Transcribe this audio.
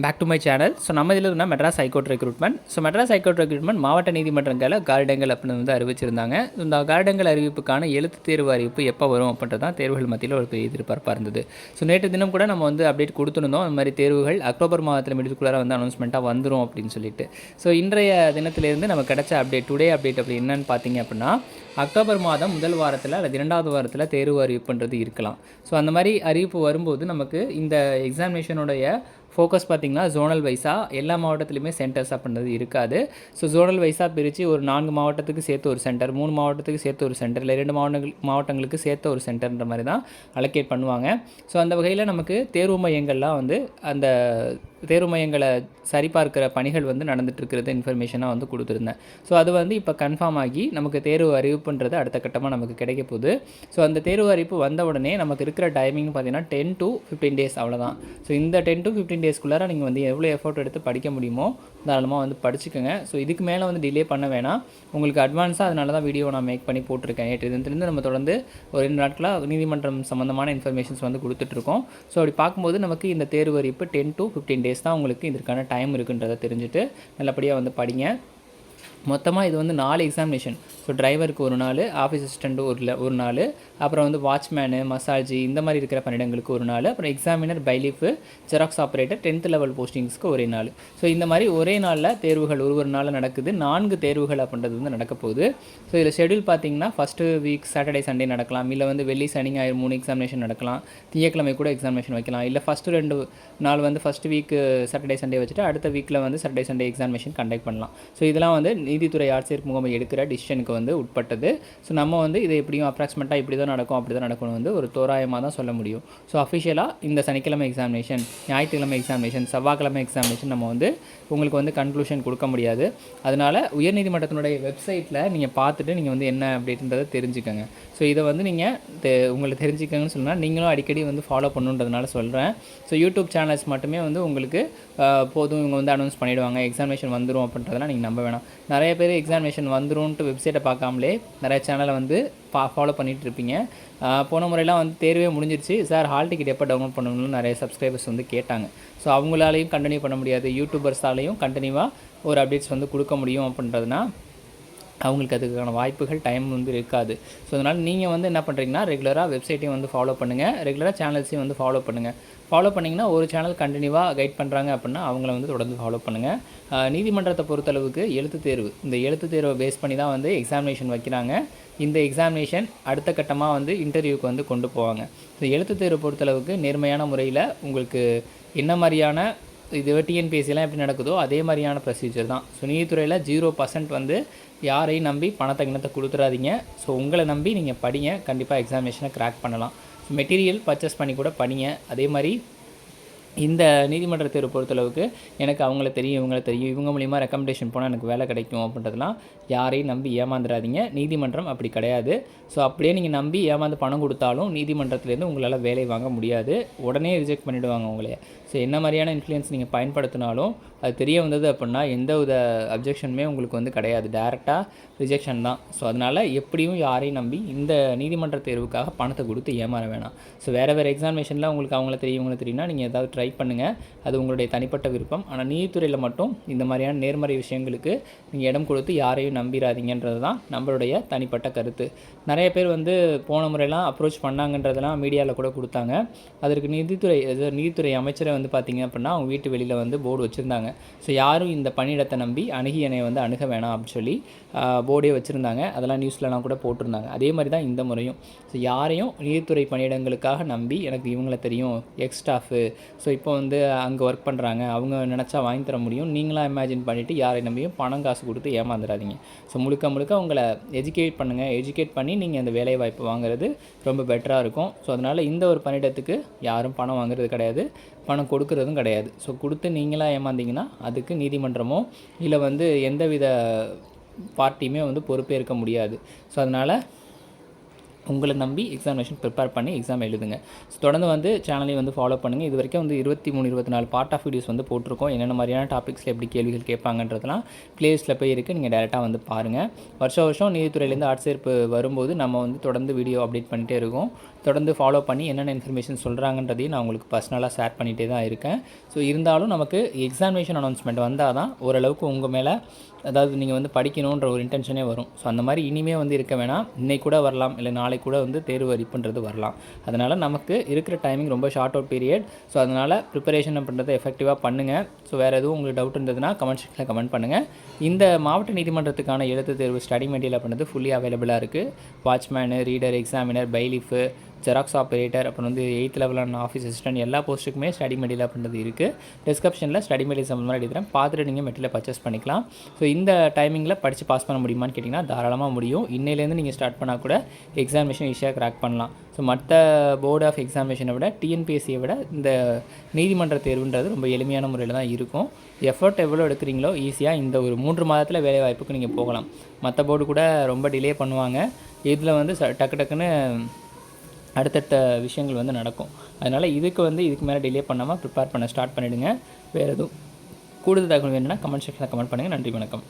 Back to my channel so நம்ம இதில் இருந்தால் Madras high court recruitment so Madras high court recruitment மாவட்ட நீதிமன்றங்களில் கார்டங்கள் அப்படின்னு வந்து அறிவிச்சிருந்தாங்க. இந்த கார்டங்கள் அறிவிப்புக்கான எழுத்து தேர்வு அறிவிப்பு எப்போ வரும் அப்படின்றது தான் தேர்வுகள் மத்தியில் ஒரு பெரிய எதிர்பார்ப்பாக இருந்தது. ஸோ நேற்று தினம் கூட நம்ம வந்து அப்டேட் கொடுத்துருந்தோம். அந்த மாதிரி தேர்வுகள் அக்டோபர் மாதத்தில் மிடிக்குள்ளார வந்து அனௌன்ஸ்மெண்ட்டாக வந்துடும் அப்படின்னு சொல்லிட்டு. ஸோ இன்றைய தினத்திலேருந்து நம்ம கிடைச்ச அப்டேட் டுடே அப்டேட் அப்படி என்னன்னு பார்த்தீங்க அப்படின்னா அக்டோபர் மாதம் முதல் வாரத்தில் அல்லது இரண்டாவது வாரத்தில் தேர்வு அறிவிப்புன்றது இருக்கலாம். ஸோ அந்த மாதிரி அறிவிப்பு வரும்போது நமக்கு இந்த எக்ஸாமினேஷனுடைய ஃபோக்கஸ் பார்த்திங்கன்னா ஜோனல் வைஸாக எல்லா மாவட்டத்துலையுமே சென்டர்ஸ் அப்படின்றது இருக்காது. ஸோ ஜோனல் வைஸாக பிரித்து ஒரு நான்கு மாவட்டத்துக்கு சேர்த்து ஒரு சென்டர் மூணு மாவட்டத்துக்கு சேர்த்து ஒரு சென்டர் இல்லை ரெண்டு மாவட்டங்கள் மாவட்டங்களுக்கு சேர்த்து ஒரு சென்டர்ன்ற மாதிரி தான் அலோகேட் பண்ணுவாங்க. ஸோ அந்த வகையில் நமக்கு தேர்வு மையங்கள்லாம் வந்து அந்த தேர்வு மையங்களை சரிபார்க்கிற பணிகள் வந்து நடந்துகிட்ருக்கிறது இன்ஃபர்மேஷனாக வந்து கொடுத்துருந்தேன். ஸோ அது வந்து இப்போ கன்ஃபார்ம் ஆகி நமக்கு தேர்வு அறிவிப்புன்றது அடுத்த கட்டமாக நமக்கு கிடைக்க போகுது. ஸோ அந்த தேர்வு அறிவிப்பு வந்த உடனே நமக்கு இருக்கிற டைமிங் பார்த்தீங்கன்னா டென் டு ஃபிஃப்டீன் டேஸ் அவ்வளோதான் ஸோ இந்த டென் டு ஃபிஃப்டீன் டேஸ்க்குள்ளார நீங்கள் வந்து எவ்வளோ எஃபோர்ட் எடுத்து படிக்க முடியுமோ தாராளமாக வந்து படிச்சுக்கோங்க. ஸோ இதுக்கு மேலே வந்து டிலே பண்ண வேணாம். உங்களுக்கு அட்வான்ஸாக அதனால தான் வீடியோ நான் மேக் பண்ணி போட்டிருக்கேன். நேற்று தினத்துலேருந்து நம்ம தொடர்ந்து ஒரு ரெண்டு நாட்களாக நீதிமன்றம் சம்மந்தமான இன்ஃபர்மேஷன்ஸ் வந்து கொடுத்துட்ருக்கோம் ஸோ அப்படி பார்க்கும்போது நமக்கு இந்த தேர்வு அறிவிப்பு டென் டு ஃபிஃப்டீன் டேஸ் தான் உங்களுக்கு இதற்கான டைம் இருக்குன்றதை தெரிஞ்சுட்டு நல்லபடியாக வந்து படிங்க. மொத்தமாக இது வந்து நாலு எக்ஸாமினேஷன் ஸோ டிரைவருக்கு ஒரு நாள் ஆஃபீஸ் அசிஸ்டண்ட்டு ஒரு ஒரு நாள் அப்புறம் வந்து வாட்ச்மேனு மசாஜி இந்த மாதிரி இருக்கிற பன்னிடங்களுக்கு ஒரு நாள் அப்புறம் examiner bailiff xerox operator tenth level போஸ்டிங்ஸ்க்கு ஒரே நாள். ஸோ இந்த மாதிரி ஒரே நாளில் தேர்வுகள் ஒரு ஒரு நாளில் நடக்குது. நான்கு தேர்வுகள் அப்படின்றது வந்து நடக்க போகுது. ஸோ இதில் ஷெடியூல் பார்த்தீங்கன்னா ஃபஸ்ட்டு வீக் சாட்டர்டே சண்டே நடக்கலாம். இல்லை வந்து வெள்ளி சனி ஞாயிறு மூணு எக்ஸாமினேஷன் நடக்கலாம். திங்கக்கிழமை கூட எக்ஸாமினேஷன் வைக்கலாம். இல்லை ஃபஸ்ட்டு ரெண்டு நாள் வந்து ஃபஸ்ட் வீக் சாட்டர்டே சண்டே வச்சுட்டு அடுத்த வீக்கில் வந்து சாட்டர்டே சண்டே எக்ஸாமினேஷன் கண்டக்ட் பண்ணலாம். ஸோ இதெல்லாம் வந்து நீதித்துறை ஆட்சியர் முகமை எடுக்கிற டிசிஷனுக்கு வந்து உட்பட்டது. ஸோ நம்ம வந்து இதை எப்படியும் அப்ராக்சிமேட்டாக இப்படி தான் நடக்கும் அப்படி தான் நடக்கும்னு வந்து ஒரு தோராயமாக தான் சொல்ல முடியும். ஸோ அஃபிஷியலாக இந்த சனிக்கிழமை எக்ஸாமினேஷன் ஞாயிற்றுக்கிழமை எக்ஸாமினேஷன் செவ்வாய்க்கிழமை எக்ஸாமினேஷன் நம்ம வந்து உங்களுக்கு வந்து கன்க்ளூஷன் கொடுக்க முடியாது. அதனால் உயர்நீதிமன்றத்தினுடைய வெப்சைட்டில் நீங்கள் பார்த்துட்டு நீங்கள் வந்து என்ன அப்படின்றத தெரிஞ்சுக்கோங்க. ஸோ இதை வந்து நீங்கள் தெ உங்களை தெரிஞ்சுக்கங்கன்னு சொன்னால் நீங்களும் அடிக்கடி வந்து ஃபாலோ பண்ணுன்றதுனால சொல்கிறேன் ஸோ யூடியூப் சேனல்ஸ் மட்டுமே வந்து உங்களுக்கு போதும். இவங்க வந்து அனௌன்ஸ் பண்ணிவிடுவாங்க எக்ஸாமினேஷன் வந்துடும் அப்படின்றதெல்லாம் நீங்கள் நம்ப வேணாம். நிறைய பேர் எக்ஸாமினேஷன் வந்துரும்ன்ட்டு வெப்சைட்டை பார்க்காமலே நிறைய சேனலை வந்து பா ஃபாலோ பண்ணிகிட்டு இருப்பீங்க ஆஹ், போன முறையெல்லாம் வந்து தேர்வே முடிஞ்சிருச்சு. சார் ஹால் டிக்கெட் எப்போ டவுன்லோட் பண்ணணும்னு நிறைய சப்ஸ்கிரைபர்ஸ் வந்து கேட்டாங்க. ஸோ அவங்களாலையும் கண்டினியூ பண்ண முடியாது. யூடியூபர்ஸாலையும் கண்டினியூவாக ஒரு அப்டேட்ஸ் வந்து கொடுக்க முடியும் அப்படின்றதுனா அவங்களுக்கு அதுக்கான வாய்ப்புகள் டைம் வந்து இருக்காது. ஸோ அதனால் நீங்கள் வந்து என்ன பண்ணுறீங்கன்னா ரெகுலராக வெப்சைட்டையும் வந்து ஃபாலோ பண்ணுங்கள் ரெகுலராக சேனல்ஸையும் வந்து ஃபாலோ பண்ணுங்கள் ஃபாலோ பண்ணிங்கன்னா ஒரு சேனல் கண்டினியூவாக கைட் பண்ணுறாங்க அப்படின்னா அவங்கள வந்து தொடர்ந்து ஃபாலோ பண்ணுங்கள் நீதிமன்றத்தை பொறுத்தளவுக்கு எழுத்து தேர்வு. இந்த எழுத்து தேர்வை பேஸ் பண்ணி தான் வந்து எக்ஸாமினேஷன் வைக்கிறாங்க. இந்த எக்ஸாமினேஷன் அடுத்த கட்டமாக வந்து இன்டர்வியூக்கு வந்து கொண்டு போவாங்க. இந்த எழுத்து தேர்வை பொறுத்தளவுக்கு நேர்மையான முறையில் உங்களுக்கு என்ன மாதிரியான இது டிஎன்பிஎஸ்சிலாம் எப்படி நடக்குதோ அதே மாதிரியான ப்ரொசீஜர் தான். ஸோ நீதித்துறையில் ஜீரோ பர்சன்ட் வந்து யாரையும் நம்பி பணத்தை கிணத்தை கொடுத்துறாதீங்க. ஸோ உங்களை நம்பி நீங்கள் படிங்க. கண்டிப்பாக எக்ஸாமினேஷனை கிராக் பண்ணலாம். மெட்டீரியல் பர்ச்சேஸ் பண்ணி கூட படிங்க. அதே மாதிரி இந்த நீதிமன்ற தேர்வு பொறுத்தளவுக்கு எனக்கு அவங்கள தெரியும் இவங்கள தெரியும் இவங்க மூலிமா ரெக்கமெண்டேஷன் போனால் எனக்கு வேலை கிடைக்கும் அப்படின்றதெல்லாம் யாரையும் நம்பி ஏமாந்துடாதீங்க நீதிமன்றம் அப்படி கிடையாது. ஸோ அப்படியே நீங்கள் நம்பி ஏமாந்து பணம் கொடுத்தாலும் நீதிமன்றத்துலேருந்து உங்களால் வேலை வாங்க முடியாது. உடனே ரிஜெக்ட் பண்ணிவிடுவாங்க உங்களே. ஸோ என்ன மாதிரியான இன்ஃப்ளூயன்ஸ் நீங்கள் பயன்படுத்தினாலும் அது தெரிய வந்தது அப்படின்னா எந்த வித அப்ஜெக்ஷனுமே உங்களுக்கு வந்து கிடையாது. டேரெக்டாக ரிஜெக்ஷன் தான். ஸோ அதனால் எப்படியும் யாரையும் நம்பி இந்த நீதிமன்ற தேர்வுக்காக பணத்தை கொடுத்து ஏமாற வேணாம். ஸோ வேறு வேறு எக்ஸாமினேஷனில் உங்களுக்கு அவங்கள தெரியும் இவங்கள தெரியும்னா நீங்கள் ஏதாவது ட்ரை பண்ணுங்கள் அது உங்களுடைய தனிப்பட்ட விருப்பம். ஆனால் நீதித்துறையில் மட்டும் இந்த மாதிரியான நேர்மறை விஷயங்களுக்கு நீங்கள் இடம் கொடுத்து யாரையும் நம்பிடாதீங்கன்றது தான் நம்மளுடைய தனிப்பட்ட கருத்து. நிறைய பேர் வந்து போன முறையெல்லாம் அப்ரோச் பண்ணாங்கன்றதெல்லாம் மீடியாவில் கூட கொடுத்தாங்க. அதற்கு நீதித்துறை நீதித்துறை அமைச்சரை வந்து பார்த்தீங்க அப்படின்னா அவங்க வீட்டு வெளியில் வந்து போர்டு வச்சுருந்தாங்க. ஸோ யாரும் இந்த பணியிடத்தை நம்பி அணுகி என்னை வந்து அணுக வேணாம் அப்படின்னு சொல்லி போர்டே வச்சுருந்தாங்க. அதெல்லாம் நியூஸ்லலாம் கூட போட்டிருந்தாங்க. அதே மாதிரி தான் இந்த முறையும். ஸோ யாரையும் நீதித்துறை பணியிடங்களுக்காக நம்பி எனக்கு இவங்கள தெரியும் எக்ஸ்டாஃபு ஸோ இப்போ வந்து அங்கே ஒர்க் பண்ணுறாங்க அவங்க நினச்சா வாங்கி தர முடியும். நீங்களாம் இமேஜின் பண்ணிவிட்டு யாரை நம்பியும் பணம் காசு கொடுத்து ஏமாந்துடாதீங்க ஸோ முழுக்க முழுக்க உங்களை எஜுகேட் பண்ணுங்கள் எஜுகேட் பண்ணி நீங்கள் அந்த வேலை வாய்ப்பு வாங்குறது ரொம்ப பெட்டராக இருக்கும். ஸோ அதனால் இந்த ஒரு பணியிடத்துக்கு யாரும் பணம் வாங்குறது கிடையாது. பணம் கொடுக்கறதும் கிடையாது. ஸோ கொடுத்து நீங்களாக ஏமாந்தீங்கன்னா அதுக்கு நீதிமன்றமோ இல்லை வந்து எந்தவித பார்ட்டியுமே வந்து பொறுப்பேற்க முடியாது. ஸோ அதனால் உங்களை நம்பி எக்ஸாமினேஷன் ப்ரிப்பேர் பண்ணி எக்ஸாம் எழுதுங்க. ஸோ தொடர்ந்து வந்து சேனலையும் வந்து ஃபாலோ பண்ணுங்கள் இது வரைக்கும் வந்து இருபத்தி மூணு இருபத்தி நாலு பார்ட் ஆஃப் வீடியோஸ் வந்து போட்டிருக்கோம். என்னென்ன மாதிரியான டாபிக்ஸில் எப்படி கேள்விகள் கேட்பாங்கன்றதுலாம் பிளேலிஸ்ட்டில் போய் இருக்குது நீங்கள் டேரெக்டாக வந்து பாருங்கள் வருஷம் வருஷம் நீதித்துறையிலேருந்து ஆட்சேர்ப்பு வரும்போது நம்ம வந்து தொடர்ந்து வீடியோ அப்டேட் பண்ணிகிட்டே இருக்கோம். தொடர்ந்து ஃபாலோ பண்ணி என்னென்ன இன்ஃபர்மேஷன் சொல்கிறாங்கன்றதையும் நான் உங்களுக்கு பர்சனலாக ஷேர் பண்ணிகிட்டே தான் இருக்கேன். ஸோ இருந்தாலும் நமக்கு எக்ஸாமினேஷன் அனௌன்ஸ்மெண்ட் வந்தால் தான் ஓரளவுக்கு உங்கள் மேலே அதாவது நீங்கள் வந்து படிக்கணுன்ற ஒரு இன்டென்ஷனே வரும். ஸோ அந்த மாதிரி இனிமே வந்து இருக்க வேணாம். இன்னைக்கு கூட வரலாம். இல்லை நாளைக்கு கூட வந்து தேர்வு அறிப்புன்றது வரலாம். அதனால் நமக்கு இருக்கிற டைமிங் ரொம்ப ஷார்ட் அவுட் பீரியட் ஸோ அதனால் ப்ரிப்பரேஷன் பண்ணுறதை எஃபெக்டிவாக பண்ணுங்கள் ஸோ வேறு எதுவும் உங்களுக்கு டவுட் இருந்ததுன்னா கமெண்ட் செக்ஷனில் கமெண்ட் பண்ணுங்கள் இந்த மாவட்ட நீதிமன்றத்துக்கான எழுத்து தேர்வு ஸ்டடி மெட்டீரியல் அப்படின்றது ஃபுல்லி அவைலபிளாக இருக்குது watchman reader examiner bailiff xerox operator அப்புறம் வந்து எயித் லெவலான ஆஃபீஸ் அசிஸ்டன்ட் எல்லா போஸ்ட்டுக்குமே ஸ்டடி மெட்டீரியல் அப்படின்றது இருக்குது டிஸ்கிரிப்ஷனில் ஸ்டடி மெட்டீரியல் சம்மந்தமாக எடுக்கிறேன் பார்த்துட்டு நீங்கள் மெட்டீரியல் பர்ச்சேஸ் பண்ணிக்கலாம். ஸோ இந்த டைமிங்கில் படித்து பாஸ் பண்ண முடியுமான்னு கேட்டிங்கன்னா தாராளமாக முடியும். இன்னையிலேருந்து நீங்கள் ஸ்டார்ட் பண்ணால் கூட எக்ஸாமினேஷன் ஈஸியாக கிராக் பண்ணலாம். ஸோ மற்ற போர்டு ஆஃப் எக்ஸாமினேஷனை விட டிஎன்பிஎஸ்சியை விட இந்த நீதிமன்ற தேர்வுன்றது ரொம்ப எளிமையான முறையில் தான் இருக்கும். எஃபர்ட் எவ்வளோ எடுக்கிறீங்களோ ஈஸியாக இந்த ஒரு மூன்று மாதத்தில் வேலை வாய்ப்புக்கு நீங்கள் போகலாம். மற்ற போர்டு கூட ரொம்ப டிலே பண்ணுவாங்க. இதில் வந்து ச- டக்கு டக்குன்னு அடுத்தடுத்த விஷயங்கள் வந்து நடக்கும். அதனால் இதுக்கு வந்து இதுக்கு மேலே டிலே பண்ணாமல் ப்ரிப்பேர் பண்ண ஸ்டார்ட் பண்ணிவிடுங்க வேறு எதுவும் கூடுதல் தகவல் வேணும்னா கமெண்ட் செக்ஷனில் கமெண்ட் பண்ணுங்கள் நன்றி வணக்கம்.